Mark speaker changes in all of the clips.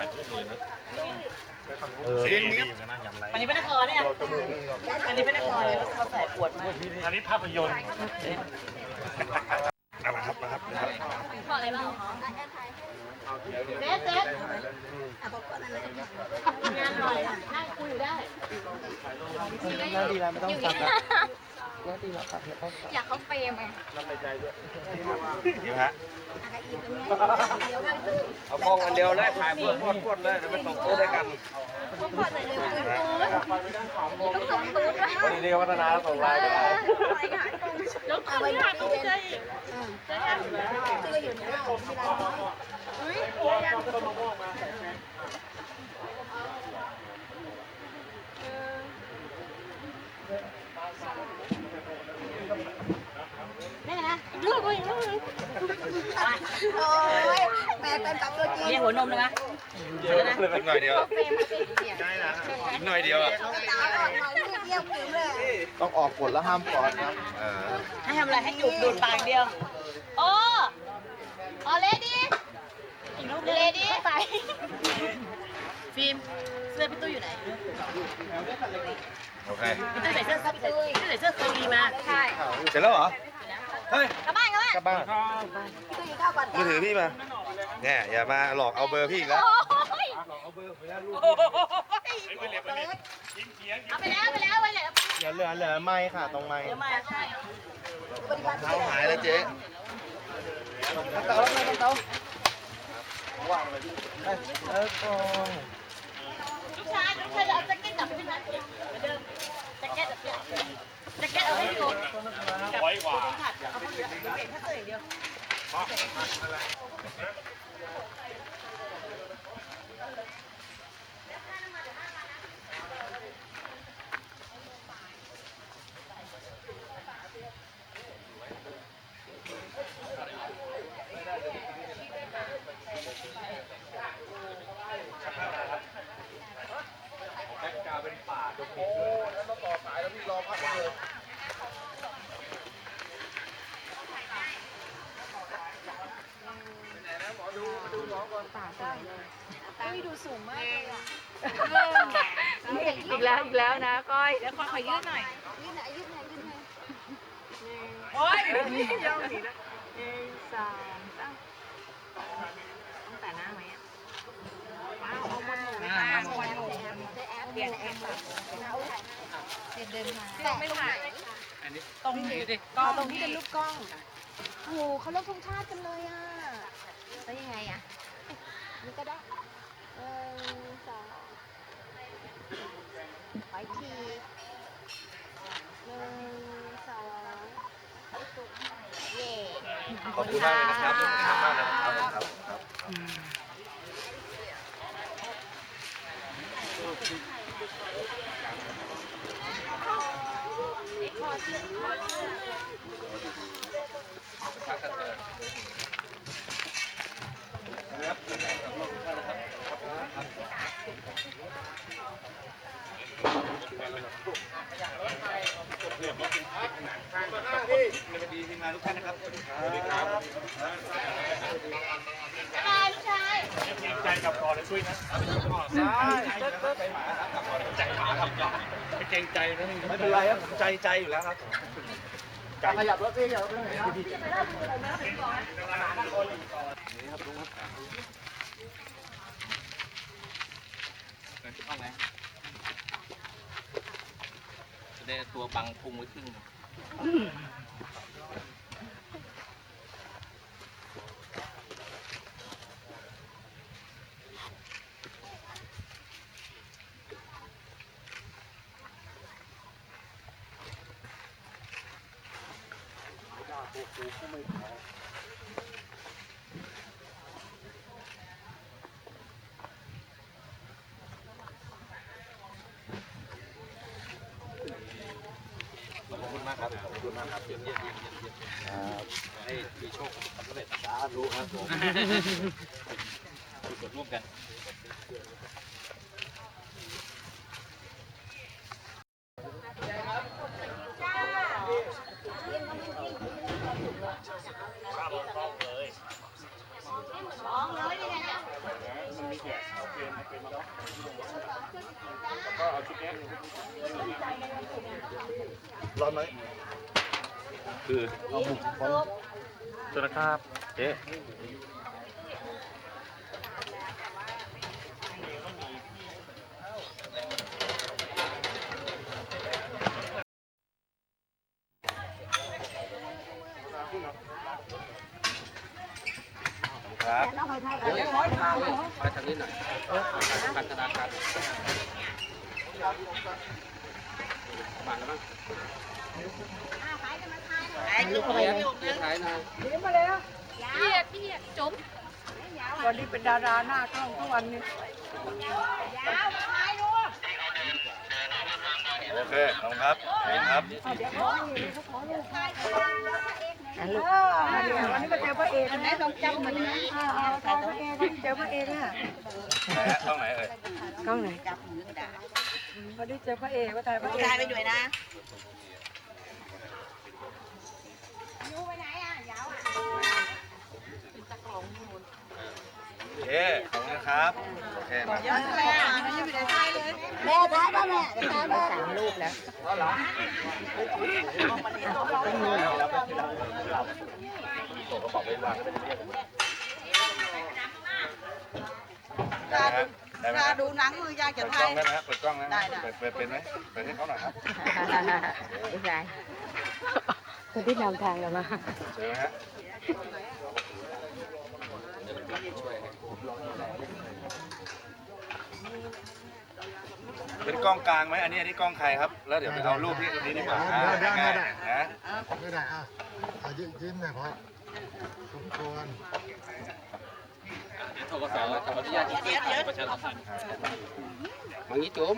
Speaker 1: ถ่ายรูปเลยนะ
Speaker 2: เออ
Speaker 1: ดีดีอยู่นะยำไร
Speaker 3: อันนี้ไม่ได้คอเนี่ยอันนี้ไม่ได้คอเลยเขาใส่ปวดมาก
Speaker 1: อันนี้ภาพยนตร์เอาละครับมาครับ
Speaker 3: ขออะไรบ้างเจ๊เจ๊งานหน่อยนั่งคุยอยู่ได้
Speaker 2: แล้วดีแล้วไม่ต้องสับแล้วแล้วดีแล้วครับไม่ต้องสับ
Speaker 4: อยากเขาเฟรมไง
Speaker 1: นี่ฮะ
Speaker 5: เอากล้องอันเดียวได้ถ่ายเพื่อพวดพวดเลยแล้วมันสองตัวด้วยกัน
Speaker 4: พวกพ่อใส่เร็วปืนตูนต้องส่งตูนด้วย
Speaker 5: วันนี้เรียกวัฒนาส่งไลน์ไป
Speaker 4: แล้วเอาไว้หาตู้ใจซื้ออยู่ในร้านที่ร้านน้ยอุ้ยนี่นะลูกก็ยังลูกโอ้ย แม่เป็นกับตัวจริง
Speaker 3: นี่หัวนมเลยนะ
Speaker 1: อีกหน่อยเดียว
Speaker 4: เฟรมมาสิเสียง
Speaker 1: อีกหน่อยเดียวอะ
Speaker 4: ตาอ่อนหน่อยเดียวผิวเลย
Speaker 2: ต้องออกกฎแล้วห้ามกอดนะ
Speaker 1: เออ
Speaker 3: ให้ทำอะไรให้จูบดูดปากเดียว โอ้โอเลดี้เลดี้ไป ฟิล์มเสื้อพี่ตุ้ยอยู่ไหน
Speaker 1: โอเค
Speaker 3: พี่ตุ้ยใส่เสื้อพี่ตุ้ยใส่เสื้อเคยดีมา
Speaker 4: ใช่
Speaker 1: เสร็จแล้วเหรอ เฮ้ย
Speaker 4: กลับบ้าน กลับบ้าน
Speaker 1: กลับบ้าน
Speaker 4: ตู้กินข้าวก่อน
Speaker 1: มือถือพี่มาเนี่ยอย่ามาหลอกเอาเบอร์พี่อีกแล้ว
Speaker 4: โอ้ย
Speaker 3: เอาไปแล้วไปแล้วไปแล้ว
Speaker 2: เดี๋ยวเหลือเหลือไม้ค่ะตรงไม้
Speaker 3: เดี๋ยวมาใช่
Speaker 4: ปฏิบัติ
Speaker 1: เท้าหายแล้วเจ๊
Speaker 2: เตาแล้วเตาว่างเลยเออโอ้
Speaker 3: ลูกชายลูกชายเอาแจ็คเก็ตกลับไปที่ร้านเหมือนเดิมแจ็คเก็ตแบบเนี้ยแจ็คเก็ตเอาให้พี่โอ๊ตไว้กว่าขัดเอาคนเดียวเปลี่ยนแค่เสื้ออย่างเดียว
Speaker 4: อุ้ยดูสูงมากเลยอะ
Speaker 6: อีกแล้วอีกแล้วนะก้อย
Speaker 3: เดี๋ยวขอขอยืดหน่อย
Speaker 4: ยืดไหนยืดไหนยืดไหน
Speaker 3: โอ๊ย
Speaker 6: ย่องหนีนะหนึ่งสองสามต้องแต่หน้าไหมอะว้าวเอาบนหนูไม่ได้บนหนู
Speaker 4: ได้แอปเปลี่ยนแอปแบบเดินเดินมาแต่ไม่ถ่าย
Speaker 3: ตรงนี้ดิ
Speaker 4: ก็ตรงที่เป็นลูกกล้องโอ้โหเขาเลิกธงชาติกันเลยอะแล้วยังไงอะ นี่ก็ได้หนึ่งสองขออีกทีหนึ่งสองเย่
Speaker 1: ขอบคุณมากเลยนะครับขอบคุณมากเลยนะครับครับ
Speaker 3: อะไรลูกชาย
Speaker 1: ใจกับกอเลยช่วยนะใจหมาครับไม่เกรงใจนะ
Speaker 5: ไม่เป็นไรครับ ใจใจอยู่แล้วครับ
Speaker 2: ขยับรถพี่ขยับรถหน่อย
Speaker 5: ต้องไหมจะได้ตัวบังพุงไว้ครึ่ง ขอบคุณมากครับขอบคุณมากครับเยี่ยมเยี่ยมเยี่ยมเยี่ยมเยี่ยมครับให้มีโชคสำเร็จสาธุครับผมสวนร่วมกัน
Speaker 3: ร้องเลยยังไงเนี่ย
Speaker 1: เร้ อนไหม
Speaker 2: คือ
Speaker 1: เอาบุกคน
Speaker 2: ตัวนะครับเจ๊
Speaker 1: ครับ
Speaker 5: ไปทางนี้หน่อยพัฒนาการ ผ่านแล้วมั้ง
Speaker 3: ไอ้ลูกเลยลูก
Speaker 5: เดี๋ยวถ่ายหน่อย
Speaker 7: วันนี้เป็นดาราหน้ากล้องทุกวันนี้
Speaker 1: โอเคขอบครับเห็นครับ
Speaker 7: วันนี้มาเจอพระเอกนะต้องจำมันนะพระเอกเจอพระเอกอะ
Speaker 1: ไหนฮะต้องไหนเอ่ย
Speaker 7: กล้องไหน วันนี้เจอพระเอกก็ถ่ายพระเอก
Speaker 3: ถ่ายไปด้วยนะ
Speaker 1: โอเคขอบคุณครับโอเคมา
Speaker 3: เยอะเลยอะยังไม่ได้ถ่ายเลยแม่ถ่ายป่ะแม่ถ่ายป่ะสามรูปแล้ว
Speaker 1: ได้ฮะ ได้ไหม
Speaker 3: ถ้า
Speaker 1: ฮะ
Speaker 3: ดูหนังมือยากจะ
Speaker 1: เปิดกล้
Speaker 3: ถ่า
Speaker 1: อย งได้ไหมฮะเปิดกล้องได้ไหม
Speaker 3: ได้ได้
Speaker 1: เปิดเปิดเป็นไหมเปิดให้เขาหน่อยครับ
Speaker 4: ไม่ใช่คนที่นำทางเรามา
Speaker 1: เจอไหมฮะเป็นกล้องกลางไหมอันนี้อันนี้กล้องใครครับ แล้วเดี๋ยวไปเอารูปที่ตรงนี้ดีกว่าอ่า
Speaker 6: ได้ได้
Speaker 1: ง่าย
Speaker 6: ได้
Speaker 1: ๆนะ
Speaker 6: ไม่ได้อะเอายิ้มยิ้มหน่อยพอสมควร
Speaker 5: ทกศขออนุญาตที่ประชาสัมพันธ์มังงี้จุ๋ม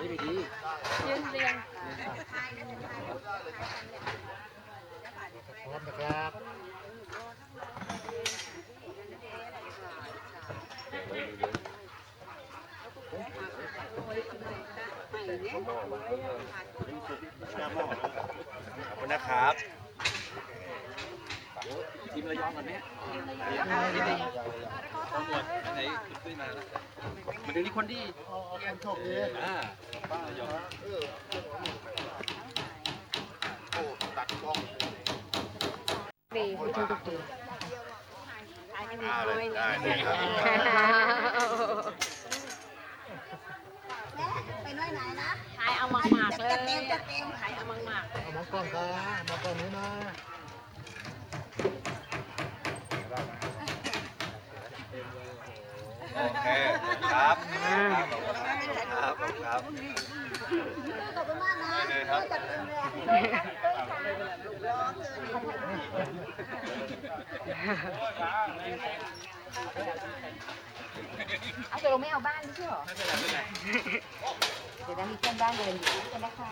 Speaker 5: นี่ไม่ดี
Speaker 6: พร้อมนะครับ
Speaker 1: ขอบ คุณนะครับ
Speaker 5: ทีมระยองกันไหมต้องหมดไหนขึ้นมาแล้วมันถึงนี่คนดี
Speaker 6: คนโชคดี
Speaker 5: อ่า
Speaker 6: โอ้ตัดกล้อง
Speaker 4: ปีไม่ใช่ทุกปี
Speaker 1: ได้เลยได้เลยครับ
Speaker 3: ไปน้อยไหนนะ
Speaker 4: ถ่ายเอามากๆ เต็
Speaker 3: มจะเต็มถ่ายเอามาก
Speaker 6: เอามองกล้องครับมองกล้องนี้นะ
Speaker 1: โอเคครับครับครับ
Speaker 3: ขอบคุณมากนะ
Speaker 1: ครับ
Speaker 3: จัดเต็มเลย
Speaker 4: เอาตกลงไม่เอาบ้านไม่ใช่หรอเดี๋ยวนะมีเพื่อนบ้านเดินอยู่กันนะคะ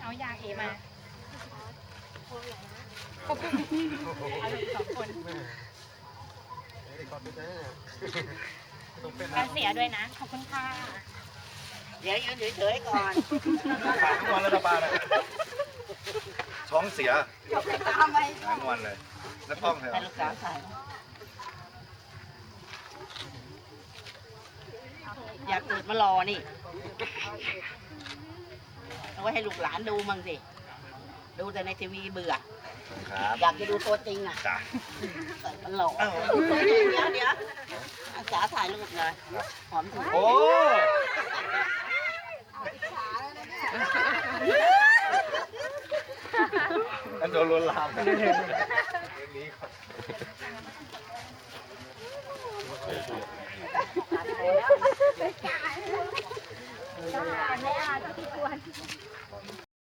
Speaker 4: เอายาเอมา
Speaker 6: ไอ้คอมพิวเตอร์
Speaker 4: การเสียด้วยนะ ขอบคุณค่ะ
Speaker 3: เดี๋ยวยืนเฉยๆก่อน
Speaker 1: ฝากทุกวันแล้วนะป้านะท้องเสีย
Speaker 3: ทำไม
Speaker 1: ทั้งวันเลย แล้วกล้องเถ
Speaker 3: ให้
Speaker 1: อะ
Speaker 3: ลูกสาวถ่ายอยากเกิดมารอนี่ เอาไว้ให้ลูกหลานดูมั่งสิ ดูแต่ในทีวีเบื่อ
Speaker 1: ครับ
Speaker 3: อยากจะดูตัวจริงอะ
Speaker 1: จ้ะ
Speaker 3: เกิดมันหล่อเดี๋ยวเดี๋ยวเดี๋ยวอาสาถ่ายรูปเลยหอมถูก
Speaker 1: โอ้อันโดนลวนลาม
Speaker 4: ไม่อาจจะที่ควร